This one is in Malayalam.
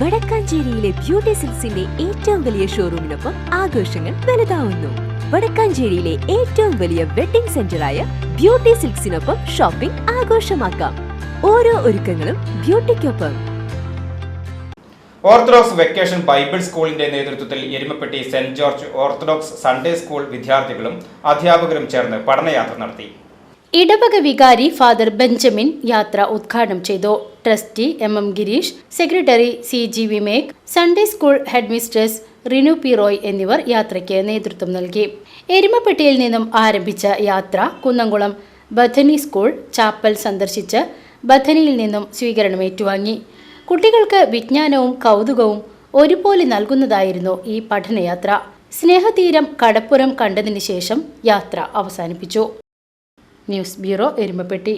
വടക്കാഞ്ചേരിയിലെ ബ്യൂട്ടി സിൽസിന്റെ ഏറ്റവും വലിയ ഷോറൂമിനൊപ്പം ആഘോഷങ്ങൾ വലുതാവുന്നു. വടക്കാഞ്ചേരിയിലെ ഏറ്റവും വലിയ വെഡിംഗ് സെന്ററായ ബ്യൂട്ടി സിൽക്സിനൊപ്പം ഷോപ്പിംഗ് ആഘോഷമാക്കാം. ഓരോ ഒരുക്കങ്ങളും ബ്യൂട്ടിക്കൊപ്പം. ഓർത്തഡോക്സ് വെക്കേഷൻ ബൈബിൾ സ്കൂളിന്റെ നേതൃത്വത്തിൽ Erumapetty saint George Orthodox Sunday school വിദ്യാർത്ഥികളും അധ്യാപകരും ചേർന്ന് പഠനയാത്ര നടത്തി. ഇടവക വികാരി ഫാദർ ബെഞ്ചമിൻ യാത്ര ഉദ്ഘാടനം ചെയ്തു. Trustee M M Girish secretary C G Vimek Sunday school headmistress Rinu P Roy എന്നിവർ യാത്രയ്ക്ക് നേതൃത്വം നൽകി. എരുമപ്പെട്ടിയിൽ നിന്നും ആരംഭിച്ച യാത്ര കുന്നംകുളം ബഥനി സ്കൂൾ ചാപ്പൽ സന്ദർശിച്ച് ബഥനിയിൽ നിന്നും സ്വീകരണം ഏറ്റുവാങ്ങി കുട്ടികൾക്ക് വിജ്ഞാനവും കൗതുകവും ഒരുപോലെ നൽകുന്നതായിരുന്നു ഈ പഠനയാത്ര. സ്നേഹതീരം കടപ്പുറം കണ്ടതിന് ശേഷം യാത്ര അവസാനിപ്പിച്ചു. News bureau Erumapetty.